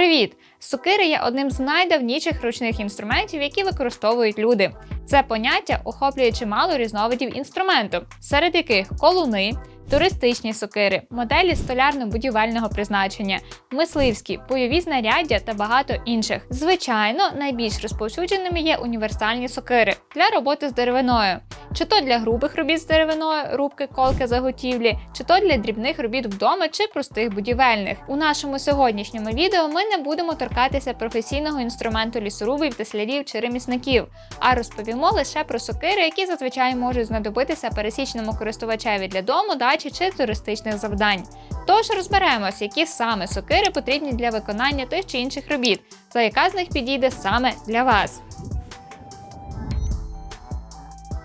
Привіт! Сокири є одним з найдавніших ручних інструментів, які використовують люди. Це поняття охоплює чимало різновидів інструменту, серед яких колуни, туристичні сокири, моделі столярно-будівельного призначення, мисливські, бойові знаряддя та багато інших. Звичайно, найбільш розповсюдженими є універсальні сокири для роботи з деревиною, чи то для грубих робіт з деревиною, рубки, колки, заготівлі, чи то для дрібних робіт вдома чи простих будівельних. У нашому сьогоднішньому відео ми не будемо торкатися професійного інструменту лісорубів, теслярів чи ремісників, а розповімо лише про сокири, які зазвичай можуть знадобитися пересічному користувачеві для дому, дачі чи туристичних завдань. Тож розберемось, які саме сокири потрібні для виконання тих чи інших робіт, та яка з них підійде саме для вас.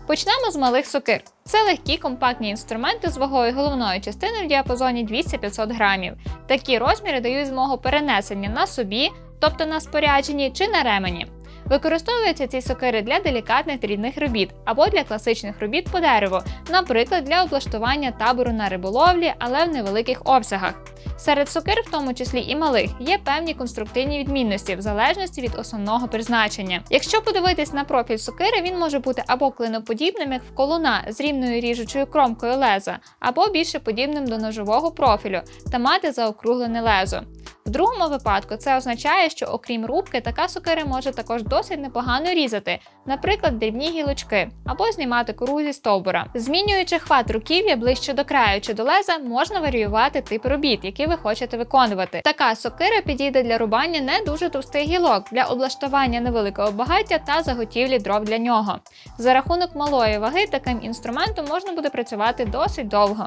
Почнемо з малих сокир. Це легкі компактні інструменти з вагою головної частини в діапазоні 200-500 грамів. Такі розміри дають змогу перенесення на собі, тобто на спорядженні чи на ремені. Використовуються ці сокири для делікатних дрібних робіт або для класичних робіт по дереву, наприклад, для облаштування табору на риболовлі, але в невеликих обсягах. Серед сокир, в тому числі і малих, є певні конструктивні відмінності в залежності від основного призначення. Якщо подивитись на профіль сокири, він може бути або клиноподібним, як в колуна з рівною ріжучою кромкою леза, або більше подібним до ножового профілю та мати заокруглене лезо. В другому випадку це означає, що окрім рубки, така сокира може також досить непогано різати, наприклад, дрібні гілочки, або знімати кору зі стовбура. Змінюючи хват руків'я ближче до краю чи до леза, можна варіювати тип робіт, які ви хочете виконувати. Така сокира підійде для рубання не дуже товстих гілок, для облаштування невеликого багаття та заготівлі дров для нього. За рахунок малої ваги таким інструментом можна буде працювати досить довго.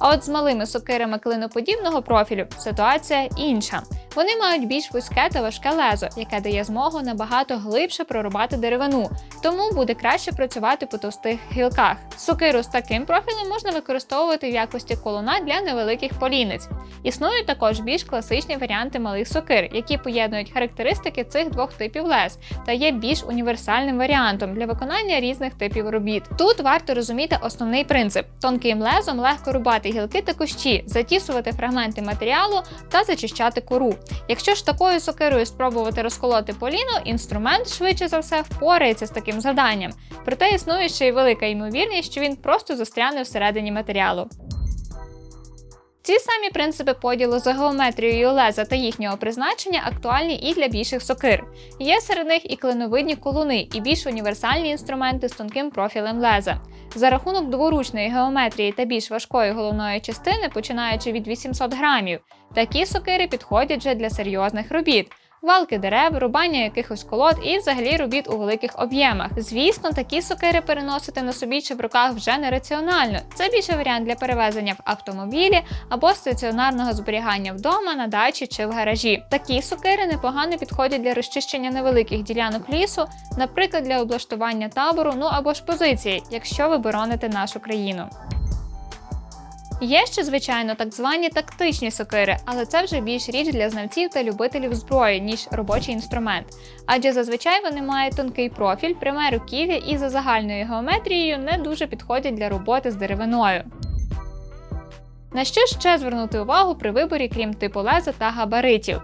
А от з малими сокирами клиноподібного профілю ситуація інша. Вони мають більш вузьке та важке лезо, яке дає змогу набагато глибше прорубати деревину, тому буде краще працювати по товстих гілках. Сокиру з таким профілем можна використовувати в якості колуна для невеликих поліниць. Існують також більш класичні варіанти малих сокир, які поєднують характеристики цих двох типів лез та є більш універсальним варіантом для виконання різних типів робіт. Тут варто розуміти основний принцип: тонким лезом легко рубати гілки та кущі, затісувати фрагменти матеріалу та зачищати кору. Якщо ж такою сокирою спробувати розколоти поліно, інструмент швидше за все впорається з таким завданням. Проте існує ще й велика ймовірність, що він просто застряне всередині матеріалу. Ці самі принципи поділу за геометрією леза та їхнього призначення актуальні і для більших сокир. Є серед них і клиновидні колуни, і більш універсальні інструменти з тонким профілем леза. За рахунок дворучної геометрії та більш важкої головної частини, починаючи від 800 грамів, такі сокири підходять вже для серйозних робіт валки дерев, рубання якихось колод і взагалі робіт у великих об'ємах. Звісно, такі сокири переносити на собі чи в руках вже нераціонально. Це більше варіант для перевезення в автомобілі або стаціонарного зберігання вдома, на дачі чи в гаражі. Такі сокири непогано підходять для розчищення невеликих ділянок лісу, наприклад, для облаштування табору, ну або ж позиції, якщо ви бороните нашу країну. Є ще, звичайно, так звані тактичні сокири, але це вже більш річ для знавців та любителів зброї, ніж робочий інструмент. Адже зазвичай вони мають тонкий профіль, пряме руків'я і за загальною геометрією не дуже підходять для роботи з деревиною. На що ще звернути увагу при виборі, крім типу леза та габаритів?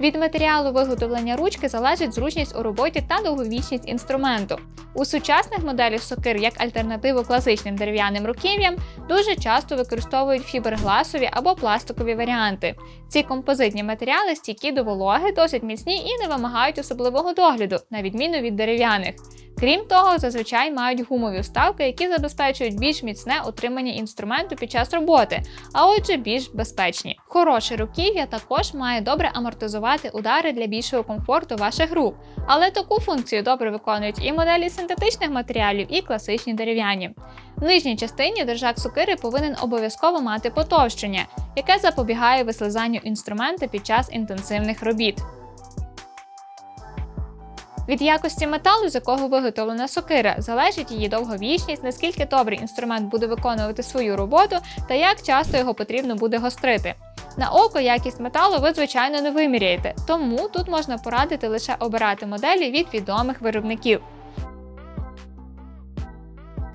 Від матеріалу виготовлення ручки залежить зручність у роботі та довговічність інструменту. У сучасних моделях сокир як альтернативу класичним дерев'яним руків'ям дуже часто використовують фібергласові або пластикові варіанти. Ці композитні матеріали стійкі до вологи, досить міцні і не вимагають особливого догляду, на відміну від дерев'яних. Крім того, зазвичай мають гумові вставки, які забезпечують більш міцне утримання інструменту під час роботи, а отже, більш безпечні. Хороше руків'я також має добре амортизувати удари для більшого комфорту ваших рук, але таку функцію добре виконують і моделі синтетичних матеріалів, і класичні дерев'яні. В нижній частині держак сукири повинен обов'язково мати потовщення, яке запобігає вислизанню інструмента під час інтенсивних робіт. Від якості металу, з якого виготовлена сокира, залежить її довговічність, наскільки добрий інструмент буде виконувати свою роботу та як часто його потрібно буде гострити. На око якість металу ви, звичайно, не виміряєте, тому тут можна порадити лише обирати моделі від відомих виробників.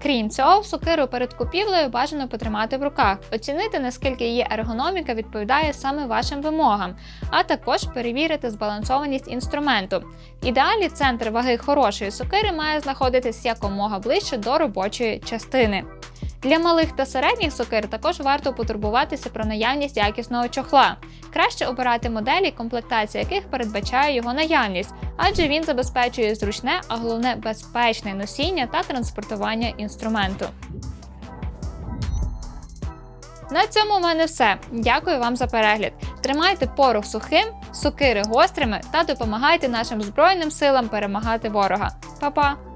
Крім цього, сокиру перед купівлею бажано потримати в руках, оцінити наскільки її ергономіка відповідає саме вашим вимогам, а також перевірити збалансованість інструменту. В ідеалі центр ваги хорошої сокири має знаходитись якомога ближче до робочої частини. Для малих та середніх сокир також варто потурбуватися про наявність якісного чохла. Краще обирати моделі, комплектація яких передбачає його наявність, адже він забезпечує зручне, а головне безпечне носіння та транспортування інструменту. На цьому в мене все. Дякую вам за перегляд. Тримайте порох сухим, сокири гострими та допомагайте нашим Збройним силам перемагати ворога. Па-па!